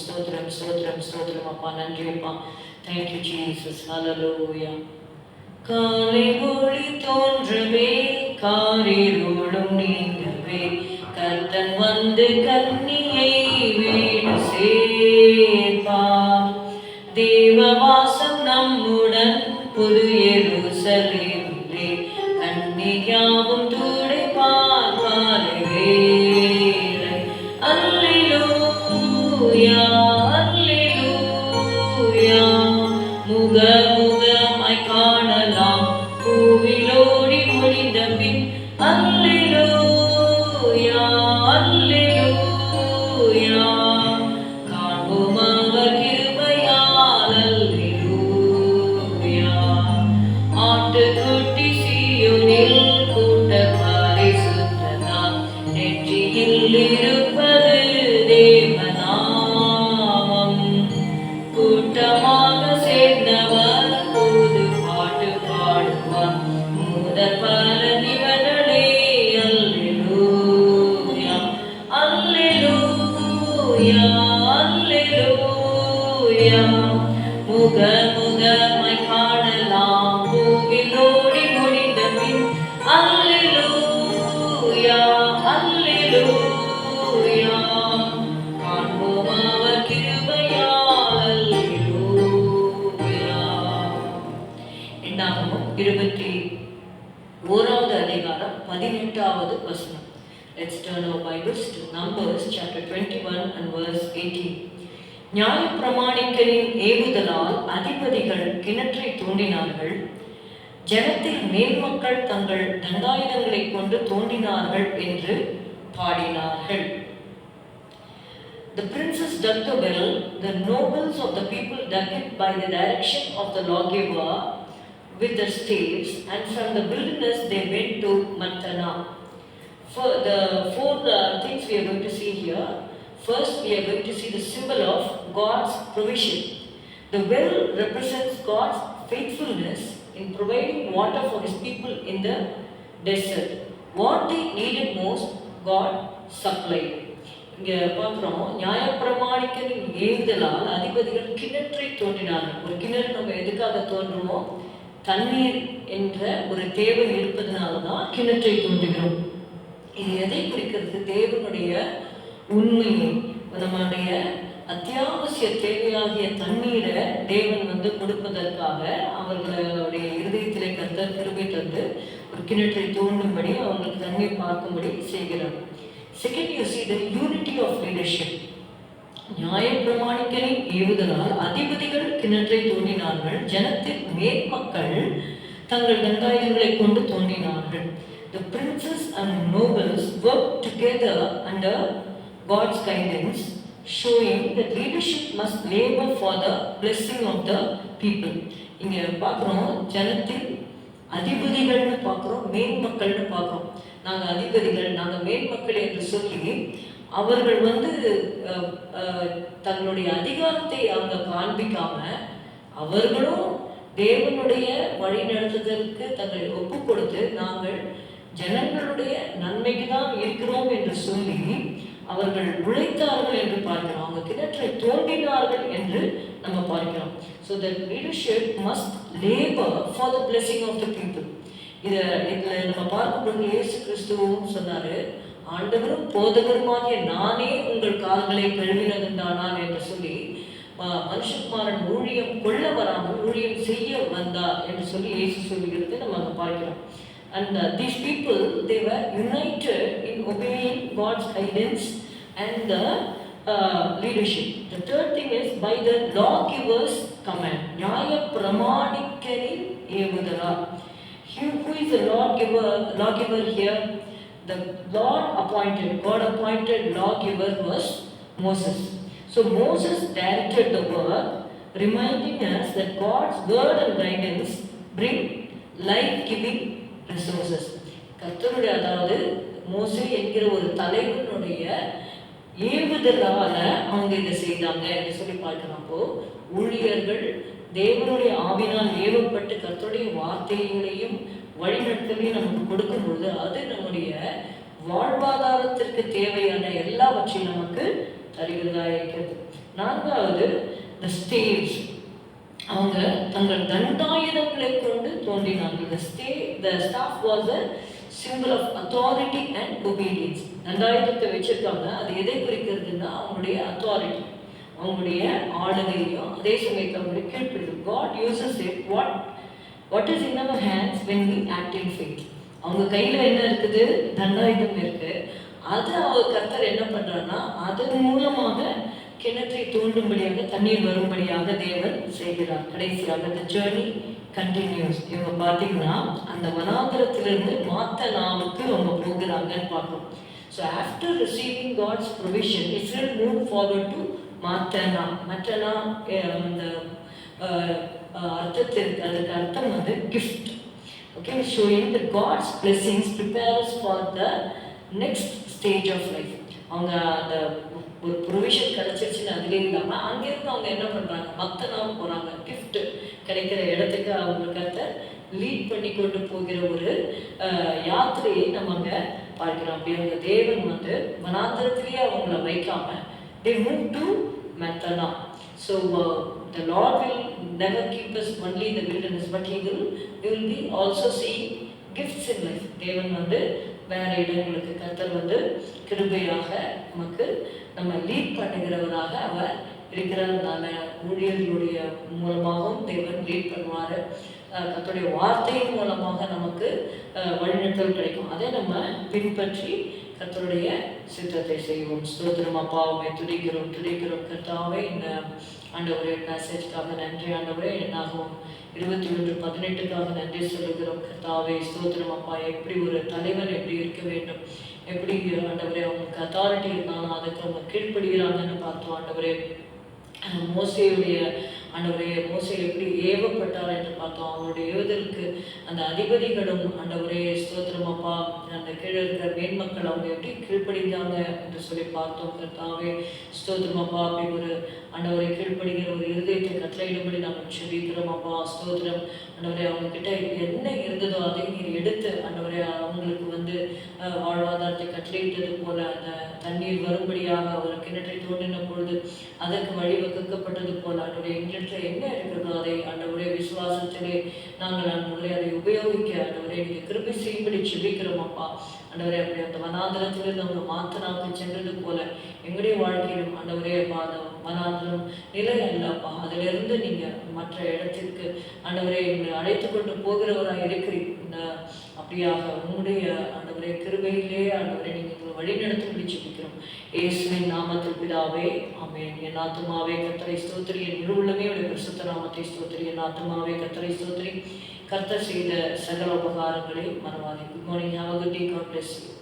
ஸ்தோத்திரம் ஸ்தோத்திரம் ஸ்தோத்திரம். அப்பா நன்றி அப்பா. தேங்க்யூ ஜீசஸ் ஹலலூயா காலை ஒளி தோன்றவே காரிருளும் நீங்கவே. கர்த்தன் வந்து கன்னியை வீடு சேர்ப்பா. தேவவாசம் நம்முடன் புது எருசலேமிலே. கன்னியாவும் முக முகமாய் காணலாம். பூவிலோடி முடிந்த பின் அல்லேலூயா அல்லேலூயா. காண்போம் அவர் கிருபையால் அல்லேலூயா. ஆட்டுக்குட்டி அதிகாரம் பதினெட்டாவது வசனம். Let's turn our Bibles to Numbers chapter 21 and verse 18 நியாய பிரமாணிக்கரின் ஏவுதலால் அதிபதிகள் கிணற்றை தோண்டினார்கள். ஜனத்தில் மேல்மக்கள் தங்கள் தண்டாயுதங்களை கொண்டு தோண்டினார்கள் என்று பாடினார்கள். The princes dug the well, the nobles of the people dug it by the direction of the lawgiver. With the staves, and from the wilderness they went to Matana. For the four uh, things we are going to see here. First, we are going to see the symbol of God's provision. The well represents God's faithfulness in providing water for His people in the desert. What they needed most, God supplied. இங்கே பார்க்குறோம் நியாயப்பிரமாணிக்கனின் ஏவுதலால் அதிபதிகள் கிணற்றை தோன்றினார்கள் ஒரு கிணறு நம்ம எதுக்காக தோன்றுவோம் தண்ணீர் என்ற ஒரு தேவை இருப்பதனால தான் கிணற்றை தோன்றுகிறோம் இது எதை குறிக்கிறது? தேவனுடைய உண்மையை நம்முடைய அத்தியாவசிய தேவையாகிய தண்ணீரை தேவன் வந்து கொடுப்பதற்காக அவர்களுடைய இருதயத்திலே கத்த திரும்பி தந்து ஒரு கிணற்றை தோண்டும்படி அவங்களுக்கு தண்ணீர் பார்க்கும்படி செய்கிறார். Second you see unity of leadership நியாய நியாயப்பிரமாணிக்கரின் ஏவுதலால் அதிபதிகள் கிணற்றை தோண்டினார்கள். ஜனத்தின் மேற்பக்கள் தங்கள் தண்டாயுதங்களை கொண்டு தோண்டினார்கள். The princes and nobles worked together under God's guidance, showing that leadership must labor for the blessing of the people. இங்க பார்க்குறோம் ஜனத்தில் அதிபதிகள்னு பார்க்குறோம் மேன்மக்கள்னு பார்க்குறோம். நாங்கள் அதிபதிகள் நாங்கள் மேன்மக்கள் என்று சொல்லி அவர்கள் வந்து தங்களுடைய அதிகாரத்தை அவங்க காண்பிக்காம அவர்களும் தேவனுடைய வழி நடத்துதலுக்கு தங்களை ஒப்பு கொடுத்து நாங்கள் ஜனங்களுடைய நன்மைக்கு தான் இருக்கிறோம் என்று சொல்லி அவர்கள் உழைத்தார்கள் என்று பார்க்கிறோம். அவங்க கிணற்றை தோண்டினார்கள் என்று நம்ம பார்க்கிறோம். So the leadership must labour for the blessing of the people இதை இதில் நம்ம பார்க்கும்போது ஏசு கிறிஸ்துவும் சொன்னார் ஆண்டவரும் போதகருமாகிய நானே உங்கள் கால்களை கழுவினதுண்டானான் என்று சொல்லி மனுஷகுமாரன் ஊழியம் கொள்ள வராமல் ஊழியம் செய்ய வந்தார் என்று சொல்லி இயேசு சொல்லுகிறது நம்ம அங்கே பார்க்கிறோம் and these people they were united in obeying God's guidance and the leadership the third thing is by the law givers command நியாய பிரமாணிக்கரின் ஏவுதலா who who is law giver law giver here The Lord appointed, God appointed lawgiver was Moses. So Moses directed the work, reminding us that God's word and guidance bring life-giving resources. கத்தருடைய அதாவது மோசே என்கிற ஒரு தலைவனுடைய ஏவுதலால அவங்க இதை செய்தாங்க என்று சொல்லி பார்க்கலாம் ஊழியர்கள் தேவனுடைய ஆவினால் ஏவப்பட்டு கத்தருடைய வார்த்தைகளையும் வழிநடத்தலையும் நமக்கு கொடுக்கும்பொழுது அது நம்முடைய வாழ்வாதாரத்திற்கு தேவையான எல்லாவற்றையும் நமக்கு தருகிறதா இருக்கிறது. நான்காவது த ஸ்டேஜ் அவங்க தங்கள் தண்டாயுதங்களை கொண்டு தோன்றினார்கள். The stay the staff was a symbol of authority and obedience தண்டாயுதத்தை வச்சிருக்காங்க. அது எதை குறிக்கிறதுன்னா அவங்களுடைய அத்தாரிட்டி அவங்களுடைய ஆளுகையும் அதே சமயத்தில் அவங்களுடைய கீழ்ப்பிடிக்கும் God uses it what what is in our hands when we act in அவங்க கையில் என்ன இருக்குது? தண்டாயுதம் இருக்கு. அது அவர் கத்தர் என்ன பண்றாருன்னா அதன் மூலமாக கிணற்றை தூண்டும்படியாக தண்ணீர் வரும்படியாக தேவன் செய்கிறார். கடைசியாக அந்த ஜேர்னி கண்டினியூஸ் இவங்க பார்த்தீங்கன்னா அந்த வனாந்திரத்திலிருந்து மாத்த நாவுக்கு அவங்க போகிறாங்கன்னு பார்க்கணும் so after receiving God's provision Israel move forward to Mattanah. Mattanah அந்த அர்த்தத்திற்கு அதுக்கு அர்த்தம் வந்து gift okay showing the god's blessings prepares for the next stage of life அவங்க அந்த ஒரு ப்ரொவிஷன் கிடைச்சிருச்சுன்னு அதுலேயே இல்லாமல் அங்கேருந்து அவங்க என்ன பண்ணுறாங்க மற்ற நாள் போகிறாங்க கிஃப்ட் கிடைக்கிற இடத்துக்கு அவங்க கருத்தை லீட் பண்ணி கொண்டு போகிற ஒரு யாத்திரையை நம்ம அங்கே பார்க்கிறோம். அப்படி அவங்க தேவன் வந்து வனாந்திரத்திலேயே அவங்கள வைக்காம they move to Mattanah So uh, the Lord will never keep us only in the wilderness, but He will we will be also seeing gifts in life. தேவன் வந்து வேற இடங்களுக்கு கர்த்தர் வந்து கிருபையாக நமக்கு நம்ம லீட் பண்ணுகிறவராக அவர் இருக்கிறதுனால ஊழியர்களுடைய மூலமாகவும் தேவன் லீட் பண்ணுவார். கத்தோடைய வார்த்தையின் மூலமாக நமக்கு வழிநடத்தல் கிடைக்கும். அதை நம்ம பின்பற்றி கத்தருடைய சித்தத்தை செய்வோம். ஸ்தோத்திரம் அப்பாவுமே துடிக்கிறோம் துடிக்கிறோம் கத்தாவே இந்த ஆண்டவரே மெசேஜ்க்காக நன்றி ஆண்டவரே என்னாகும் இருபத்தி ஒன்று பதினெட்டுக்காக நன்றி சொல்லுகிறோம். கத்தாவே ஸ்தோத்திரம் அப்பா எப்படி ஒரு தலைவன் எப்படி இருக்க வேண்டும்? எப்படி ஆண்டவரே அவங்களுக்கு அத்தாரிட்டி இருந்தாலும் அதுக்கு அவங்க கீழ்ப்படுகிறாங்கன்னு பார்த்தோம் ஆண்டவரே. மோசையுடைய ஆண்டவரே மோசை எப்படி ஏவப்பட்டார் என்று பார்த்தோம். அவருடைய ஏவுதலுக்கு அந்த அதிபதிகளும் ஆண்டவரே ஸ்தோத்திரம் அப்பா. அந்த கீழே இருக்கிற மேன்மக்கள் அவங்க எப்படி கீழ்ப்படிந்தாங்க என்று சொல்லி பார்த்தோம். கர்த்தாவே ஸ்தோத்திரம் அப்பா. அப்படி ஒரு ஆண்டவரை கீழ்ப்படுகிற ஒரு இருதயத்தை கட்டளையிடும்படி நாங்கள் செபிக்கிறோம் அப்பா. ஸ்தோத்திரம். ஆண்டவரே அவங்க கிட்ட என்ன இருந்ததோ அதை நீர் எடுத்து ஆண்டவரே அவங்களுக்கு வந்து வாழ்வாதாரத்தை கட்டளையிட்டது போல அந்த தண்ணீர் வரும்படியாக ஒரு கிணற்றை தோண்டின பொழுது அதற்கு வழிவகுக்கப்பட்டது போல அதனுடைய எங்கிட்ட என்ன இருக்கிறதோ அதை ஆண்டவரே விசுவாசத்திலே நாங்கள் ஆண்டவரே அதை உபயோகிக்க ஆண்டவரே நீங்கள் கிருபை செய்யும்படி செபிக்கிறோம் அப்பா. ஆண்டவரே அப்படி அந்த வனாந்திரத்திலிருந்து அவங்க மாத்தனாக்கு சென்றது போல எங்களுடைய வாழ்க்கையிலும் அன்றவரே அப்பா அந்த வனாந்திரம் நிலை அல்லப்பா அதிலிருந்து நீங்க மற்ற இடத்திற்கு ஆண்டவரே எங்களை அழைத்து கொண்டு போகிறவராக இருக்கிறீங்க இந்த அப்படியாக உங்களுடைய ஆண்டவரே கிருபையிலே ஆண்டவரே நீங்க நீங்கள் வழி நடத்தும்படி செபிக்கிறோம் இயேசுவின் நாமத்தில் பிதாவே ஆமேன். என் ஆத்மாவே கத்தரை ஸ்தோத்திரி. என் முழு உள்ளமே உடைய பிரசுத்த நாமத்தை ஸ்தோத்திரி. என் ஆத்மாவே கத்தரை ஸ்தோத்திரி. கர்த்தர் செய்த சகல உபகாரங்களை மறவாதே. Good morning have a good day God bless you